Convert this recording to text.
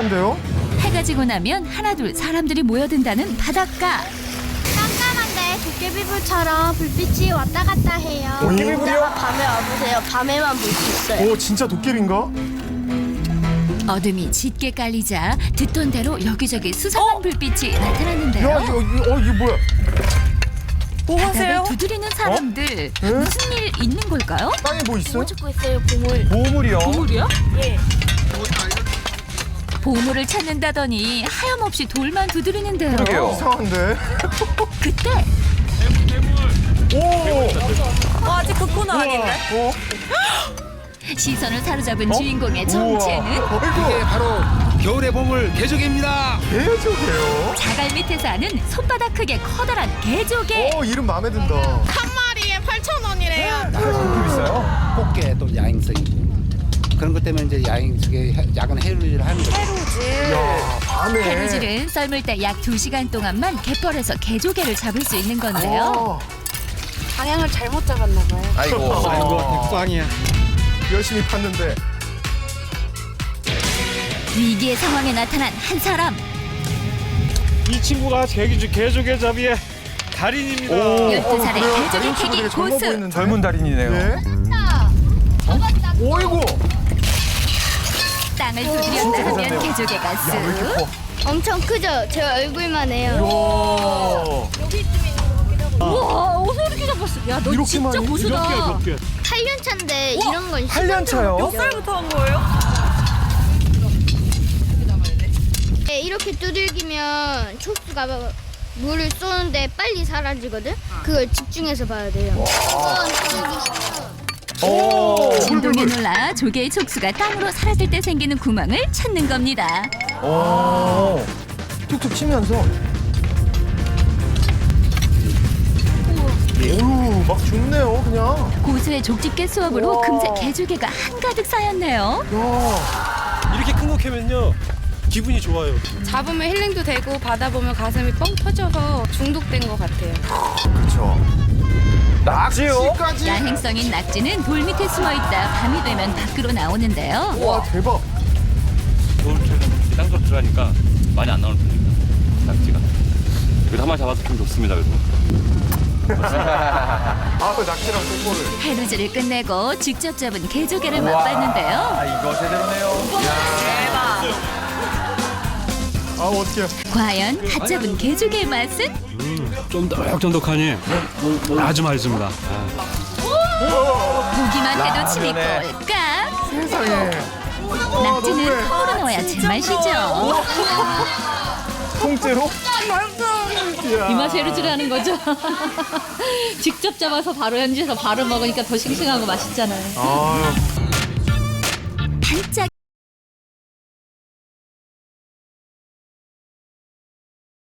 한데요? 해가 지고 나면 하나둘 사람들이 모여든다는 바닷가. 깜깜한데 도깨비불처럼 불빛이 왔다 갔다 해요. 도깨비불이요? 밤에 와보세요. 밤에만 볼 수 있어요. 오 진짜 도깨비인가? 어둠이 짙게 깔리자 듣던 대로 여기저기 수상한 불빛이 나타났는데요. 야 이거 이거, 어 이거 뭐야? 뭐 바닥을 하세요? 두드리는 사람들 에? 무슨 일 있는 걸까요? 땅에 뭐 있어? 뭐 찾고 있어요, 보물. 보물이요? 보물이요? 예. 보물을 찾는다더니 하염없이 돌만 두드리는데요. 어, 이상한데? 그때 오! 어, 아직 그 코너 아닌데? 어? 시선을 사로잡은 어? 주인공의 우와. 정체는 어이구 바로 겨울의 보물 개조개입니다. 개조개요? 자갈 밑에 사는 손바닥 크기의 커다란 개조개. 어 이름 마음에 든다. 한 마리에 8,000원이래요. 좀 있어요. 꽃게 또 야행성이 그런 것 때문에 이제 야행성에 해- 야간 해루질을 하는 거죠. 야 밤에. 해루질은 썰물 때약 2시간 동안만 갯벌에서 개조개를 잡을 수 있는 건데요. 어, 방향을 잘못 잡았나 봐요. 아이고, 아이고, 백광이야. 열심히 팠는데. 위기의 상황에 나타난 한 사람. 이 친구가 개기 개조개 잡이의 달인입니다. 오, 12살의 그래요? 개조개 젊어 고수. 젊은 달인이네요. 예? 오이구! 땅을 두드렸다 하면 잘하네요. 개조개가 쓱. 커? 엄청 크죠? 제 얼굴만 해요. 오. 우와, 어서 이렇게 잡았어. 야, 너 이렇게 진짜 많이? 고수다. 8년 차인데 이런 건 8년 차요? 몇 살부터 한 거예요? 네, 이렇게 두들기면 촉수가 물을 쏘는데 빨리 사라지거든? 그걸 집중해서 봐야 돼요. 오, 진동에. 놀라 조개의 촉수가 땅으로 사라질 때 생기는 구멍을 찾는 겁니다. 오. 툭툭 치면서. 오우, 막 죽네요, 그냥. 고수의 족집게 수업으로 우와. 금세 개조개가 한가득 쌓였네요. 야, 이렇게 큰 거 캐면요 기분이 좋아요. 잡으면 힐링도 되고 바다 보면 가슴이 뻥 터져서 중독된 것 같아요. 그렇죠. 낙지요? 까지 야행성인 낙지는 돌 밑에 숨어 있다 밤이 되면 밖으로 나오는데요. 와, 대박. 겨울철에는 땅속 들어가니까 많이 안 나오는 편입니다. 낙지가. 그래도 한 마리 잡아서 좀 좋습니다. 그래도. 아, 그 낙지랑 콩고를. 해루질을 끝내고 직접 잡은 개조개를 맛봤는데요. 아 이거 제대로네요. 아, 어떡해. 과연 갓 잡은 개조개의 맛은? 쫀득쫀득하니 아주 맛있습니다. 보기만 해도 침이 꼴깍. 세상에. 낙지는 통으로 넣어야 제맛이죠. 통째로? 이 맛에 해루질하는 거죠. 직접 잡아서 바로 현지에서 바로 먹으니까 더 싱싱하고 맛있잖아요. 아유.